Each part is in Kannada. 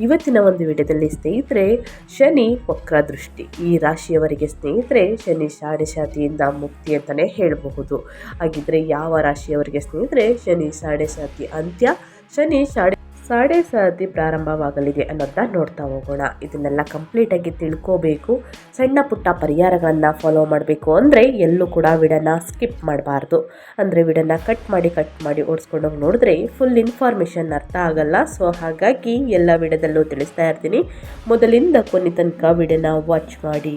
ಇವತ್ತಿನ ಒಂದು ವಿಡಿಯೋದಲ್ಲಿ ಸ್ನೇಹಿತರೆ, ಶನಿ ವಕ್ರ ದೃಷ್ಟಿ. ಈ ರಾಶಿಯವರಿಗೆ ಸ್ನೇಹಿತರೆ, ಶನಿ ಶಾಡೆ ಶಾತಿಯಿಂದ ಮುಕ್ತಿ ಅಂತಲೇ ಹೇಳಬಹುದು. ಹಾಗಿದ್ರೆ ಯಾವ ರಾಶಿಯವರಿಗೆ ಸ್ನೇಹಿತರೆ, ಶನಿ ಸಾಡೆ ಸಾತಿ ಅಂತ್ಯ, ಶನಿ ಶಾಡೆ ಸಾಡೆ ಸಾತಿ ಪ್ರಾರಂಭವಾಗಲಿದೆ ಅನ್ನೋದನ್ನ ನೋಡ್ತಾ ಹೋಗೋಣ. ಇದನ್ನೆಲ್ಲ ಕಂಪ್ಲೀಟಾಗಿ ತಿಳ್ಕೋಬೇಕು. ಸಣ್ಣ ಪುಟ್ಟ ಪರಿಹಾರಗಳನ್ನು ಫಾಲೋ ಮಾಡಬೇಕು ಅಂದರೆ ಎಲ್ಲೂ ಕೂಡ ವಿಡನ್ನ ಸ್ಕಿಪ್ ಮಾಡಬಾರ್ದು. ಅಂದರೆ ವಿಡನ್ನ ಕಟ್ ಮಾಡಿ ಕಟ್ ಮಾಡಿ ಓಡಿಸ್ಕೊಂಡೋಗಿ ನೋಡಿದ್ರೆ ಫುಲ್ ಇನ್ಫಾರ್ಮೇಷನ್ ಅರ್ಥ ಆಗಲ್ಲ. ಸೊ ಹಾಗಾಗಿ ಎಲ್ಲ ವಿಡದಲ್ಲೂ ತಿಳಿಸ್ತಾ ಇರ್ತೀನಿ. ಮೊದಲಿಂದ ಕೊನೆ ತನಕ ವಿಡನ್ನ ವಾಚ್ ಮಾಡಿ.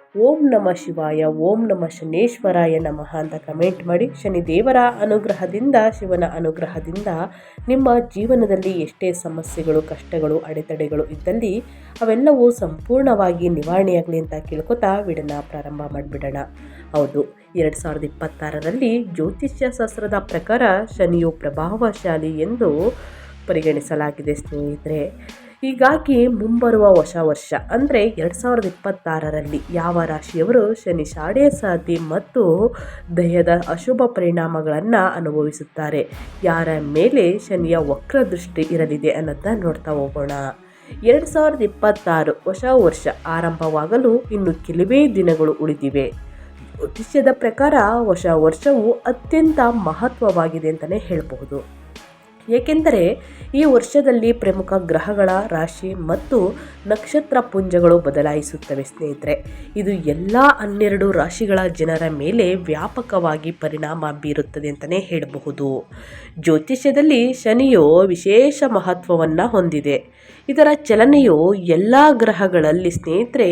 ಓಂ ನಮ ಶಿವಾಯ, ಓಂ ನಮ ಶನೇಶ್ವರಾಯ ನಮಃ ಅಂತ ಕಮೆಂಟ್ ಮಾಡಿ ಶನಿ ದೇವರ ಅನುಗ್ರಹದಿಂದ, ಶಿವನ ಅನುಗ್ರಹದಿಂದ ನಿಮ್ಮ ಜೀವನದಲ್ಲಿ ಎಷ್ಟೇ ಸಮಸ್ಯೆಗಳು, ಕಷ್ಟಗಳು, ಅಡೆತಡೆಗಳು ಇದ್ದಲ್ಲಿ ಅವೆಲ್ಲವೂ ಸಂಪೂರ್ಣವಾಗಿ ನಿವಾರಣೆಯಾಗಲಿ ಅಂತ ಕೇಳ್ಕೊತಾ ವಿಡನ್ನ ಪ್ರಾರಂಭ ಮಾಡಿಬಿಡೋಣ. ಹೌದು, ಎರಡು ಸಾವಿರದ ಇಪ್ಪತ್ತಾರರಲ್ಲಿ ಜ್ಯೋತಿಷ್ಯ ಶಾಸ್ತ್ರದ ಪ್ರಕಾರ ಶನಿಯು ಪ್ರಭಾವಶಾಲಿ ಎಂದು ಪರಿಗಣಿಸಲಾಗಿದೆ ಸ್ನೇಹಿತರೆ. ಹೀಗಾಗಿ ಮುಂಬರುವ ಹೊಸ ವರ್ಷ, ಅಂದರೆ ಎರಡು ಸಾವಿರದ ಇಪ್ಪತ್ತಾರರಲ್ಲಿ ಯಾವ ರಾಶಿಯವರು ಶನಿ ಶಾಡೆ ಸಾಧಿ ಮತ್ತು ದೇಹದ ಅಶುಭ ಪರಿಣಾಮಗಳನ್ನು ಅನುಭವಿಸುತ್ತಾರೆ? ಯಾರ ಮೇಲೆ ಶನಿಯ ವಕ್ರದೃಷ್ಟಿ ಇರಲಿದೆ ಅನ್ನೋದನ್ನ ನೋಡ್ತಾ ಹೋಗೋಣ. ಎರಡು ಸಾವಿರದ ಇಪ್ಪತ್ತಾರು ಹೊಸ ವರ್ಷ ಆರಂಭವಾಗಲು ಇನ್ನು ಕೆಲವೇ ದಿನಗಳು ಉಳಿದಿವೆ. ಜ್ಯೋತಿಷ್ಯದ ಪ್ರಕಾರ ಹೊಸ ವರ್ಷವು ಅತ್ಯಂತ ಮಹತ್ವವಾಗಿದೆ ಅಂತಲೇ ಹೇಳಬಹುದು. ಏಕೆಂದರೆ ಈ ವರ್ಷದಲ್ಲಿ ಪ್ರಮುಖ ಗ್ರಹಗಳ ರಾಶಿ ಮತ್ತು ನಕ್ಷತ್ರ ಪುಂಜಗಳು ಬದಲಾಯಿಸುತ್ತವೆ ಸ್ನೇಹಿತರೆ. ಇದು ಎಲ್ಲ ಹನ್ನೆರಡು ರಾಶಿಗಳ ಜನರ ಮೇಲೆ ವ್ಯಾಪಕವಾಗಿ ಪರಿಣಾಮ ಬೀರುತ್ತದೆ ಅಂತಲೇ ಹೇಳಬಹುದು. ಜ್ಯೋತಿಷ್ಯದಲ್ಲಿ ಶನಿಯು ವಿಶೇಷ ಮಹತ್ವವನ್ನು ಹೊಂದಿದೆ. ಇದರ ಚಲನೆಯು ಎಲ್ಲ ಗ್ರಹಗಳಲ್ಲಿ ಸ್ನೇಹಿತರೆ,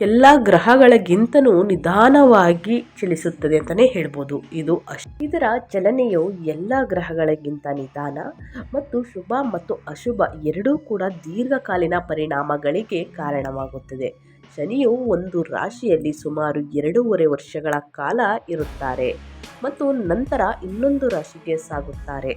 ಎಲ್ಲ ಗ್ರಹಗಳಿಗಿಂತನೂ ನಿಧಾನವಾಗಿ ಚಲಿಸುತ್ತದೆ ಅಂತಲೇ ಹೇಳ್ಬೋದು. ಇದು ಅಶ್, ಇದರ ಚಲನೆಯು ಎಲ್ಲ ಗ್ರಹಗಳಿಗಿಂತ ನಿಧಾನ ಮತ್ತು ಶುಭ ಮತ್ತು ಅಶುಭ ಎರಡೂ ಕೂಡ ದೀರ್ಘಕಾಲೀನ ಪರಿಣಾಮಗಳಿಗೆ ಕಾರಣವಾಗುತ್ತದೆ. ಶನಿಯು ಒಂದು ರಾಶಿಯಲ್ಲಿ ಸುಮಾರು ಎರಡೂವರೆ ವರ್ಷಗಳ ಕಾಲ ಇರುತ್ತಾರೆ ಮತ್ತು ನಂತರ ಇನ್ನೊಂದು ರಾಶಿಗೆ ಸಾಗುತ್ತಾರೆ.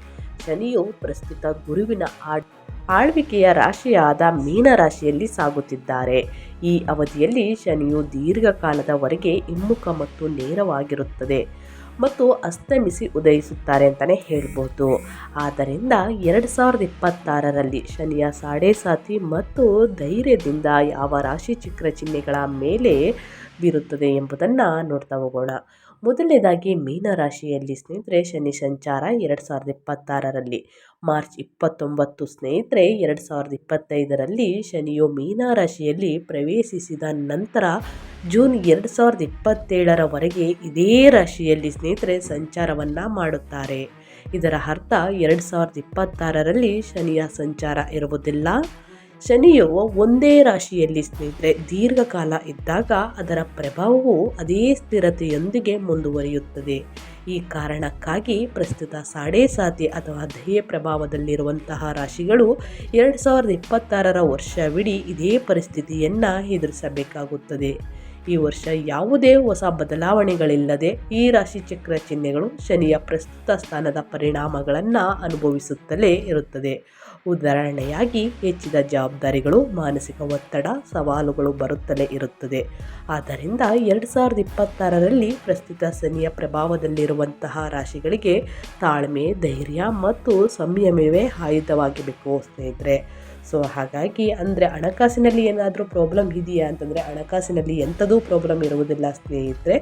ಶನಿಯು ಪ್ರಸ್ತುತ ಗುರುವಿನ ಆಡ್ ಆಳ್ವಿಕೆಯ ರಾಶಿಯಾದ ಮೀನ ರಾಶಿಯಲ್ಲಿ ಸಾಗುತ್ತಿದ್ದಾರೆ. ಈ ಅವಧಿಯಲ್ಲಿ ಶನಿಯು ದೀರ್ಘಕಾಲದವರೆಗೆ ಹಿಮ್ಮುಖ ಮತ್ತು ನೇರವಾಗಿರುತ್ತದೆ ಮತ್ತು ಅಸ್ತಮಿಸಿ ಉದಯಿಸುತ್ತಾರೆ ಅಂತಲೇ ಹೇಳ್ಬೋದು. ಆದ್ದರಿಂದ ಎರಡು ಸಾವಿರದ ಇಪ್ಪತ್ತಾರರಲ್ಲಿ ಶನಿಯ ಸಾಡೆ ಸಾತಿ ಮತ್ತು ಧೈರ್ಯದಿಂದ ಯಾವ ರಾಶಿ ಚಕ್ರ ಚಿಹ್ನೆಗಳ ಮೇಲೆ ಬೀರುತ್ತದೆ ಎಂಬುದನ್ನು ನೋಡ್ತಾ ಹೋಗೋಣ. ಮೊದಲನೇದಾಗಿ ಮೀನರಾಶಿಯಲ್ಲಿ ಸ್ನೇಹಿತರೆ ಶನಿ ಸಂಚಾರ ಎರಡು ಸಾವಿರದ ಇಪ್ಪತ್ತಾರರಲ್ಲಿ. ಮಾರ್ಚ್ ಇಪ್ಪತ್ತೊಂಬತ್ತು ಸ್ನೇಹಿತರೆ ಎರಡು ಸಾವಿರದ ಇಪ್ಪತ್ತೈದರಲ್ಲಿ ಶನಿಯು ಮೀನರಾಶಿಯಲ್ಲಿ ಪ್ರವೇಶಿಸಿದ ನಂತರ ಜೂನ್ ಎರಡು ಸಾವಿರದ ಇಪ್ಪತ್ತೇಳರವರೆಗೆ ಇದೇ ರಾಶಿಯಲ್ಲಿ ಸ್ನೇಹಿತರೆ ಸಂಚಾರವನ್ನು ಮಾಡುತ್ತಾರೆ. ಇದರ ಅರ್ಥ ಎರಡು ಸಾವಿರದ ಇಪ್ಪತ್ತಾರರಲ್ಲಿ ಶನಿಯ ಸಂಚಾರ ಇರುವುದಿಲ್ಲ. ಶನಿಯು ಒಂದೇ ರಾಶಿಯಲ್ಲಿ ಸ್ನೇಹಿತರೆ, ದೀರ್ಘಕಾಲ ಇದ್ದಾಗ ಅದರ ಪ್ರಭಾವವು ಅದೇ ಸ್ಥಿರತೆಯೊಂದಿಗೆ ಮುಂದುವರಿಯುತ್ತದೆ. ಈ ಕಾರಣಕ್ಕಾಗಿ ಪ್ರಸ್ತುತ ಸಾಡೆ ಸಾತಿ ಅಥವಾ ಧ್ಯೇಯ ಪ್ರಭಾವದಲ್ಲಿರುವಂತಹ ರಾಶಿಗಳು ಎರಡು ಸಾವಿರದ ಇಪ್ಪತ್ತಾರರ ವರ್ಷವಿಡೀ ಇದೇ ಪರಿಸ್ಥಿತಿಯನ್ನು ಎದುರಿಸಬೇಕಾಗುತ್ತದೆ. ಈ ವರ್ಷ ಯಾವುದೇ ಹೊಸ ಬದಲಾವಣೆಗಳಿಲ್ಲದೆ ಈ ರಾಶಿ ಚಕ್ರ ಚಿಹ್ನೆಗಳು ಶನಿಯ ಪ್ರಸ್ತುತ ಸ್ಥಾನದ ಪರಿಣಾಮಗಳನ್ನು ಅನುಭವಿಸುತ್ತಲೇ ಇರುತ್ತದೆ. ಉದಾಹರಣೆಯಾಗಿ ಹೆಚ್ಚಿದ ಜವಾಬ್ದಾರಿಗಳು, ಮಾನಸಿಕ ಒತ್ತಡ, ಸವಾಲುಗಳು ಬರುತ್ತಲೇ ಇರುತ್ತದೆ. ಆದ್ದರಿಂದ ಎರಡು ಸಾವಿರದ ಇಪ್ಪತ್ತಾರರಲ್ಲಿ ಪ್ರಸ್ತುತ ಶನಿಯ ಪ್ರಭಾವದಲ್ಲಿರುವಂತಹ ರಾಶಿಗಳಿಗೆ ತಾಳ್ಮೆ, ಧೈರ್ಯ ಮತ್ತು ಸಂಯಮವೇ ಆಯುಧವಾಗಬೇಕು ಸ್ನೇಹಿತರೆ. ಸೊ ಹಾಗಾಗಿ ಅಂದರೆ ಹಣಕಾಸಿನಲ್ಲಿ ಏನಾದರೂ ಪ್ರಾಬ್ಲಮ್ ಇದೆಯಾ ಅಂತಂದರೆ ಹಣಕಾಸಿನಲ್ಲಿ ಎಂಥದೂ ಪ್ರಾಬ್ಲಮ್ ಇರುವುದಿಲ್ಲ ಸ್ನೇಹಿತರೆ.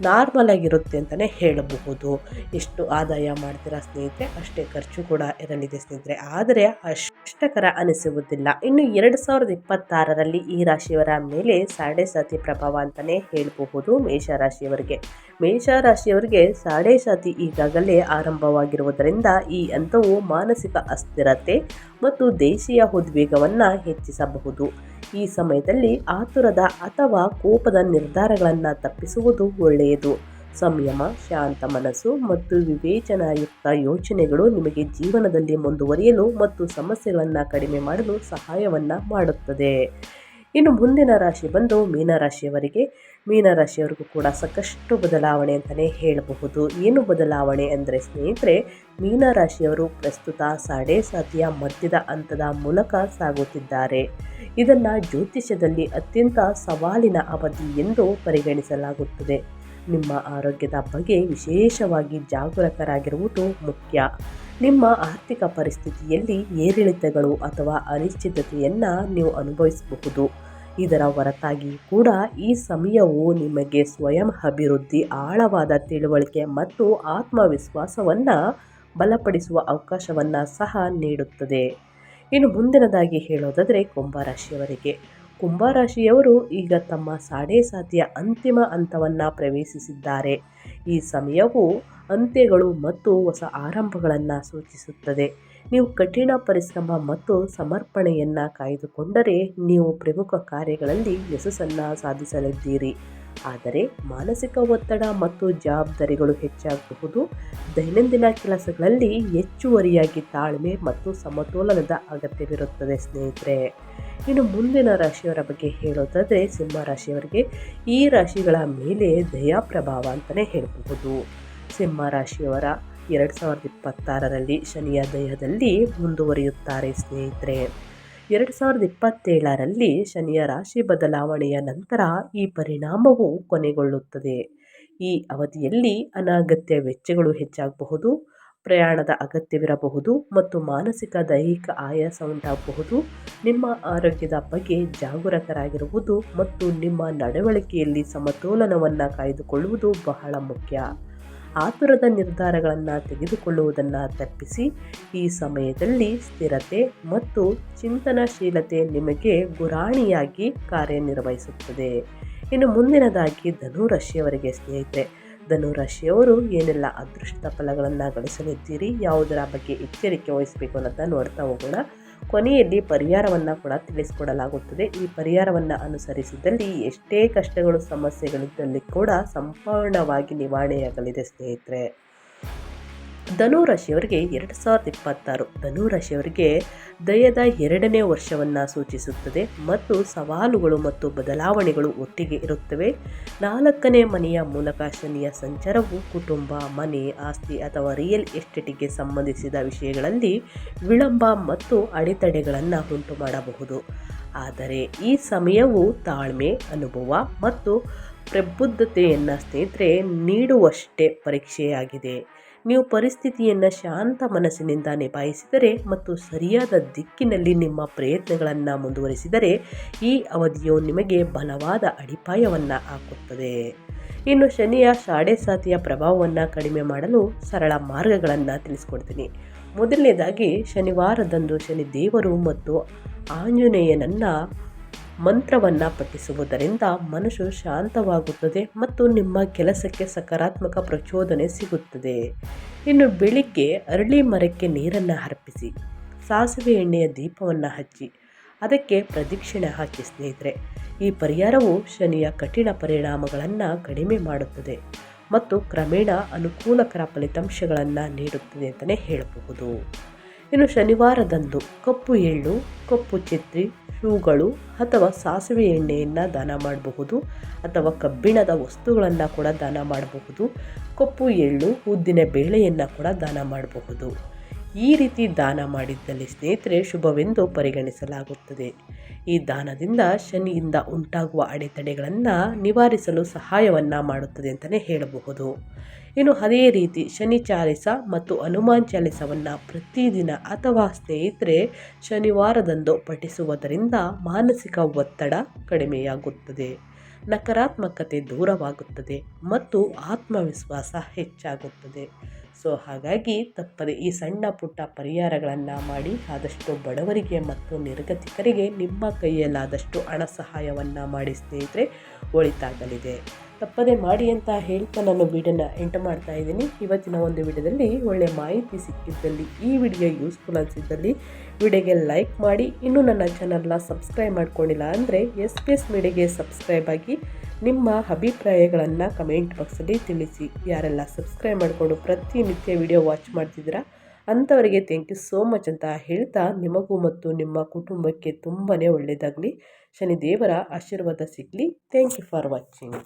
ನಾರ್ಮಲ್ ಆಗಿರುತ್ತೆ ಅಂತಲೇ ಹೇಳಬಹುದು. ಎಷ್ಟು ಆದಾಯ ಮಾಡ್ತೀರಾ ಸ್ನೇಹಿತರೆ? ಅಷ್ಟೇ ಖರ್ಚು ಕೂಡ ಇರಲಿದೆ ಸ್ನೇಹಿತರೆ. ಆದರೆ ಅಷ್ಟಕರ ಅನಿಸುವುದಿಲ್ಲ. ಇನ್ನು ಎರಡು ಸಾವಿರದ ಇಪ್ಪತ್ತಾರರಲ್ಲಿ ಈ ರಾಶಿಯವರ ಮೇಲೆ ಸಾಡೆ ಸಾತಿ ಪ್ರಭಾವ ಅಂತಲೇ ಹೇಳಬಹುದು ಮೇಷರಾಶಿಯವರಿಗೆ. ಮೇಷರಾಶಿಯವರಿಗೆ ಸಾಡೆ ಸಾತಿ ಈಗಾಗಲೇ ಆರಂಭವಾಗಿರುವುದರಿಂದ ಈ ಹಂತವು ಮಾನಸಿಕ ಅಸ್ಥಿರತೆ ಮತ್ತು ದೇಶೀಯ ಭಾವೋದ್ವೇಗವನ್ನು ಹೆಚ್ಚಿಸಬಹುದು. ಈ ಸಮಯದಲ್ಲಿ ಆತುರದ ಅಥವಾ ಕೋಪದ ನಿರ್ಧಾರಗಳನ್ನು ತಪ್ಪಿಸುವುದು ಒಳ್ಳೆಯದು. ಸಂಯಮ, ಶಾಂತ ಮನಸ್ಸು ಮತ್ತು ವಿವೇಚನಾಯುಕ್ತ ಯೋಚನೆಗಳು ನಿಮಗೆ ಜೀವನದಲ್ಲಿ ಮುಂದುವರಿಯಲು ಮತ್ತು ಸಮಸ್ಯೆಗಳನ್ನು ಕಡಿಮೆ ಮಾಡಲು ಸಹಾಯವನ್ನು ಮಾಡುತ್ತದೆ. ಇನ್ನು ಮುಂದಿನ ರಾಶಿ ಬಂದು ಮೀನರಾಶಿಯವರಿಗೆ ಮೀನರಾಶಿಯವರಿಗೂ ಕೂಡ ಸಾಕಷ್ಟು ಬದಲಾವಣೆ ಅಂತಲೇ ಹೇಳಬಹುದು. ಏನು ಬದಲಾವಣೆ ಅಂದರೆ ಸ್ನೇಹಿತರೆ ಮೀನರಾಶಿಯವರು ಪ್ರಸ್ತುತ ಸಾಡೆ ಸಾತಿಯ ಮಧ್ಯದ ಹಂತದ ಮೂಲಕ ಸಾಗುತ್ತಿದ್ದಾರೆ. ಇದನ್ನು ಜ್ಯೋತಿಷ್ಯದಲ್ಲಿ ಅತ್ಯಂತ ಸವಾಲಿನ ಅವಧಿ ಎಂದು ಪರಿಗಣಿಸಲಾಗುತ್ತದೆ. ನಿಮ್ಮ ಆರೋಗ್ಯದ ಬಗ್ಗೆ ವಿಶೇಷವಾಗಿ ಜಾಗರೂಕರಾಗಿರುವುದು ಮುಖ್ಯ. ನಿಮ್ಮ ಆರ್ಥಿಕ ಪರಿಸ್ಥಿತಿಯಲ್ಲಿ ಏರಿಳಿತಗಳು ಅಥವಾ ಅನಿಶ್ಚಿತತೆಯನ್ನು ನೀವು ಅನುಭವಿಸಬಹುದು. ಇದರ ಹೊರತಾಗಿ ಕೂಡ ಈ ಸಮಯವು ನಿಮಗೆ ಸ್ವಯಂ ಅಭಿವೃದ್ಧಿ, ಆಳವಾದ ತಿಳುವಳಿಕೆ ಮತ್ತು ಆತ್ಮವಿಶ್ವಾಸವನ್ನು ಬಲಪಡಿಸುವ ಅವಕಾಶವನ್ನು ಸಹ ನೀಡುತ್ತದೆ. ಇನ್ನು ಮುಂದಿನದಾಗಿ ಹೇಳೋದಾದರೆ ಕುಂಭರಾಶಿಯವರಿಗೆ. ಕುಂಭರಾಶಿಯವರು ಈಗ ತಮ್ಮ ಸಾಡೆ ಸಾತಿಯ ಅಂತಿಮ ಹಂತವನ್ನು ಪ್ರವೇಶಿಸಿದ್ದಾರೆ. ಈ ಸಮಯವು ಅಂತ್ಯಗಳು ಮತ್ತು ಹೊಸ ಆರಂಭಗಳನ್ನು ಸೂಚಿಸುತ್ತದೆ. ನೀವು ಕಠಿಣ ಪರಿಶ್ರಮ ಮತ್ತು ಸಮರ್ಪಣೆಯನ್ನು ಕಾಯ್ದುಕೊಂಡರೆ ನೀವು ಪ್ರಮುಖ ಕಾರ್ಯಗಳಲ್ಲಿ ಯಶಸ್ಸನ್ನು ಸಾಧಿಸಲಿದ್ದೀರಿ. ಆದರೆ ಮಾನಸಿಕ ಒತ್ತಡ ಮತ್ತು ಜವಾಬ್ದಾರಿಗಳು ಹೆಚ್ಚಾಗಬಹುದು. ದೈನಂದಿನ ಕೆಲಸಗಳಲ್ಲಿ ಹೆಚ್ಚುವರಿಯಾಗಿ ತಾಳ್ಮೆ ಮತ್ತು ಸಮತೋಲನದ ಅಗತ್ಯವಿರುತ್ತದೆ ಸ್ನೇಹಿತರೆ. ಇನ್ನು ಮುಂದಿನ ರಾಶಿಯವರ ಬಗ್ಗೆ ಹೇಳೋದಾದರೆ, ಸಿಂಹ ರಾಶಿಯವರಿಗೆ ಈ ರಾಶಿಗಳ ಮೇಲೆ ದಯಾ ಪ್ರಭಾವ ಅಂತಲೇ ಹೇಳಬಹುದು. ಸಿಂಹ ರಾಶಿಯವರ ಎರಡು ಸಾವಿರದ ಇಪ್ಪತ್ತಾರರಲ್ಲಿ ಶನಿಯ ದೇಹದಲ್ಲಿ ಮುಂದುವರಿಯುತ್ತಾರೆ ಸ್ನೇಹಿತರೆ. ಎರಡು ಸಾವಿರದ ಇಪ್ಪತ್ತೇಳರಲ್ಲಿ ಶನಿಯ ರಾಶಿ ಬದಲಾವಣೆಯ ನಂತರ ಈ ಪರಿಣಾಮವು ಕೊನೆಗೊಳ್ಳುತ್ತದೆ. ಈ ಅವಧಿಯಲ್ಲಿ ಅನಗತ್ಯ ವೆಚ್ಚಗಳು ಹೆಚ್ಚಾಗಬಹುದು, ಪ್ರಯಾಣದ ಅಗತ್ಯವಿರಬಹುದು ಮತ್ತು ಮಾನಸಿಕ ದೈಹಿಕ ಆಯಾಸ ಉಂಟಾಗಬಹುದು. ನಿಮ್ಮ ಆರೋಗ್ಯದ ಬಗ್ಗೆ ಜಾಗರೂಕರಾಗಿರುವುದು ಮತ್ತು ನಿಮ್ಮ ನಡವಳಿಕೆಯಲ್ಲಿ ಸಮತೋಲನವನ್ನು ಕಾಯ್ದುಕೊಳ್ಳುವುದು ಬಹಳ ಮುಖ್ಯ. ಆತುರದ ನಿರ್ಧಾರಗಳನ್ನು ತೆಗೆದುಕೊಳ್ಳುವುದನ್ನು ತಪ್ಪಿಸಿ ಈ ಸಮಯದಲ್ಲಿ ಸ್ಥಿರತೆ ಮತ್ತು ಚಿಂತನಶೀಲತೆ ನಿಮಗೆ ಗುರಾಣಿಯಾಗಿ ಕಾರ್ಯನಿರ್ವಹಿಸುತ್ತದೆ. ಇನ್ನು ಮುಂದಿನದಾಗಿ ಧನುರಾಶಿಯವರಿಗೆ ಸ್ನೇಹಿತರೆ ಧನುರಾಶಿಯವರು ಏನೆಲ್ಲ ಅದೃಷ್ಟ ಫಲಗಳನ್ನು ಗಳಿಸಲಿದ್ದೀರಿ, ಯಾವುದರ ಬಗ್ಗೆ ಎಚ್ಚರಿಕೆ ವಹಿಸಬೇಕು ಅನ್ನೋದನ್ನು ನೋಡ್ತಾ ಹೋಗೋಣ. ಕೊನೆಯಲ್ಲಿ ಪರಿಹಾರವನ್ನು ಕೂಡ ತಿಳಿಸ್ಕೊಡಲಾಗುತ್ತದೆ. ಈ ಪರಿಹಾರವನ್ನು ಅನುಸರಿಸಿದಲ್ಲಿ ಎಷ್ಟೇ ಕಷ್ಟಗಳು ಸಮಸ್ಯೆಗಳಿದ್ದಲ್ಲಿ ಕೂಡ ಸಂಪೂರ್ಣವಾಗಿ ನಿವಾರಣೆಯಾಗಲಿದೆ ಸ್ನೇಹಿತರೆ. ಧನುರಾಶಿಯವರಿಗೆ ಎರಡು ಸಾವಿರದ ಇಪ್ಪತ್ತಾರು. ಧನುರಾಶಿಯವರಿಗೆ ದಯದ ಎರಡನೇ ವರ್ಷವನ್ನು ಸೂಚಿಸುತ್ತದೆ ಮತ್ತು ಸವಾಲುಗಳು ಮತ್ತು ಬದಲಾವಣೆಗಳು ಒಟ್ಟಿಗೆ ಇರುತ್ತವೆ. ನಾಲ್ಕನೇ ಮನೆಯ ಮೂಲಕ ಶನಿಯ ಸಂಚಾರವು ಕುಟುಂಬ, ಮನೆ, ಆಸ್ತಿ ಅಥವಾ ರಿಯಲ್ ಎಸ್ಟೇಟಿಗೆ ಸಂಬಂಧಿಸಿದ ವಿಷಯಗಳಲ್ಲಿ ವಿಳಂಬ ಮತ್ತು ಅಡೆತಡೆಗಳನ್ನು ಉಂಟು ಮಾಡಬಹುದು ಆದರೆ ಈ ಸಮಯವು ತಾಳ್ಮೆ, ಅನುಭವ ಮತ್ತು ಪ್ರಬುದ್ಧತೆಯನ್ನು ಸ್ನೇಹಿತರೆ ನೀಡುವಷ್ಟೇ ಪರೀಕ್ಷೆಯಾಗಿದೆ. ನೀವು ಪರಿಸ್ಥಿತಿಯನ್ನು ಶಾಂತ ಮನಸ್ಸಿನಿಂದ ನಿಭಾಯಿಸಿದರೆ ಮತ್ತು ಸರಿಯಾದ ದಿಕ್ಕಿನಲ್ಲಿ ನಿಮ್ಮ ಪ್ರಯತ್ನಗಳನ್ನು ಮುಂದುವರಿಸಿದರೆ ಈ ಅವಧಿಯು ನಿಮಗೆ ಬಲವಾದ ಅಡಿಪಾಯವನ್ನು ಹಾಕುತ್ತದೆ. ಇನ್ನು ಶನಿಯ ಸಾಡೆಸಾತಿಯ ಪ್ರಭಾವವನ್ನು ಕಡಿಮೆ ಮಾಡಲು ಸರಳ ಮಾರ್ಗಗಳನ್ನು ತಿಳಿಸ್ಕೊಡ್ತೀನಿ. ಮೊದಲನೇದಾಗಿ ಶನಿವಾರದಂದು ಶನಿ ದೇವರು ಮತ್ತು ಆಂಜನೇಯನನ್ನು ಮಂತ್ರವನ್ನು ಪಠಿಸುವುದರಿಂದ ಮನಸ್ಸು ಶಾಂತವಾಗುತ್ತದೆ ಮತ್ತು ನಿಮ್ಮ ಕೆಲಸಕ್ಕೆ ಸಕಾರಾತ್ಮಕ ಪ್ರಚೋದನೆ ಸಿಗುತ್ತದೆ. ಇನ್ನು ಬೆಳಿಗ್ಗೆ ಅರಳಿ ಮರಕ್ಕೆ ನೀರನ್ನು ಅರ್ಪಿಸಿ, ಸಾಸಿವೆ ಎಣ್ಣೆಯ ದೀಪವನ್ನು ಹಚ್ಚಿ, ಅದಕ್ಕೆ ಪ್ರದಕ್ಷಿಣೆ ಹಾಕಿ ಸ್ನೇಹಿತರೆ, ಈ ಪರಿಹಾರವು ಶನಿಯ ಕಠಿಣ ಪರಿಣಾಮಗಳನ್ನು ಕಡಿಮೆ ಮಾಡುತ್ತದೆ ಮತ್ತು ಕ್ರಮೇಣ ಅನುಕೂಲಕರ ಫಲಿತಾಂಶಗಳನ್ನು ನೀಡುತ್ತದೆ ಅಂತಲೇ ಹೇಳಬಹುದು. ಇನ್ನು ಶನಿವಾರದಂದು ಕಪ್ಪು ಎಳ್ಳು, ಕಪ್ಪು ಚಿತ್ರಿ, ಶೂಗಳು ಅಥವಾ ಸಾಸಿವೆ ಎಣ್ಣೆಯನ್ನು ದಾನ ಮಾಡಬಹುದು ಅಥವಾ ಕಬ್ಬಿಣದ ವಸ್ತುಗಳನ್ನು ಕೂಡ ದಾನ ಮಾಡಬಹುದು. ಕಪ್ಪು ಎಳ್ಳು ಉದ್ದಿನ ಬೇಳೆಯನ್ನು ಕೂಡ ದಾನ ಮಾಡಬಹುದು. ಈ ರೀತಿ ದಾನ ಮಾಡಿದ್ದಲ್ಲಿ ಸ್ನೇಹಿತರೆ ಶುಭವೆಂದು ಪರಿಗಣಿಸಲಾಗುತ್ತದೆ. ಈ ದಾನದಿಂದ ಶನಿಯಿಂದ ಉಂಟಾಗುವ ಅಡೆತಡೆಗಳನ್ನು ನಿವಾರಿಸಲು ಸಹಾಯವನ್ನು ಮಾಡುತ್ತದೆ ಅಂತಲೇ ಹೇಳಬಹುದು. ಇನ್ನು ಅದೇ ರೀತಿ ಶನಿ ಚಾಲಿಸ ಮತ್ತು ಹನುಮಾನ್ ಚಾಲಿಸವನ್ನು ಪ್ರತಿದಿನ ಅಥವಾ ಸ್ನೇಹಿತರೆ ಶನಿವಾರದಂದು ಪಠಿಸುವುದರಿಂದ ಮಾನಸಿಕ ಒತ್ತಡ ಕಡಿಮೆಯಾಗುತ್ತದೆ. ನಕಾರಾತ್ಮಕತೆ ದೂರವಾಗುತ್ತದೆ ಮತ್ತು ಆತ್ಮವಿಶ್ವಾಸ ಹೆಚ್ಚಾಗುತ್ತದೆ. ಸೊ, ಹಾಗಾಗಿ ತಪ್ಪದೆ ಈ ಸಣ್ಣ ಪುಟ್ಟ ಪರಿಹಾರಗಳನ್ನು ಮಾಡಿ ಆದಷ್ಟು ಬಡವರಿಗೆ ಮತ್ತು ನಿರ್ಗತಿಕರಿಗೆ ನಿಮ್ಮ ಕೈಯಲ್ಲಾದಷ್ಟು ಹಣ ಸಹಾಯವನ್ನು ಮಾಡಿ ಸ್ನೇಹಿತರೆ, ಒಳಿತಾಗಲಿದೆ. ತಪ್ಪದೆ ಮಾಡಿ ಅಂತ ಹೇಳ್ತಾ ನಾನು ವಿಡಿಯೋನ ಎಂಟು ಮಾಡ್ತಾ ಇದ್ದೀನಿ. ಇವತ್ತಿನ ಒಂದು ವಿಡಿಯೋದಲ್ಲಿ ಒಳ್ಳೆ ಮಾಹಿತಿ ಸಿಕ್ಕಿದ್ದಲ್ಲಿ ಈ ವಿಡಿಯೋ ಯೂಸ್ಫುಲ್ ಅನಿಸಿದ್ದಲ್ಲಿ ವಿಡಿಯೋಗೆ ಲೈಕ್ ಮಾಡಿ. ಇನ್ನೂ ನನ್ನ ಚಾನಲ್ನ ಸಬ್ಸ್ಕ್ರೈಬ್ ಮಾಡ್ಕೊಂಡಿಲ್ಲ ಅಂದರೆ ಎಸ್ ಪಿ ಎಸ್ ಮೀಡಿಯಾಗೆ ಸಬ್ಸ್ಕ್ರೈಬ್ ಆಗಿ ನಿಮ್ಮ ಅಭಿಪ್ರಾಯಗಳನ್ನು ಕಮೆಂಟ್ ಬಾಕ್ಸಲ್ಲಿ ತಿಳಿಸಿ. ಯಾರೆಲ್ಲ ಸಬ್ಸ್ಕ್ರೈಬ್ ಮಾಡಿಕೊಂಡು ಪ್ರತಿನಿತ್ಯ ವಿಡಿಯೋ ವಾಚ್ ಮಾಡ್ತಿದ್ದೀರಾ, ಅಂಥವರಿಗೆ ಥ್ಯಾಂಕ್ ಯು ಸೋ ಮಚ್ ಅಂತ ಹೇಳ್ತಾ ನಿಮಗೂ ಮತ್ತು ನಿಮ್ಮ ಕುಟುಂಬಕ್ಕೆ ತುಂಬಾ ಒಳ್ಳೆಯದಾಗಲಿ. ಶನಿದೇವರ ಆಶೀರ್ವಾದ ಸಿಗಲಿ. Thank you for watching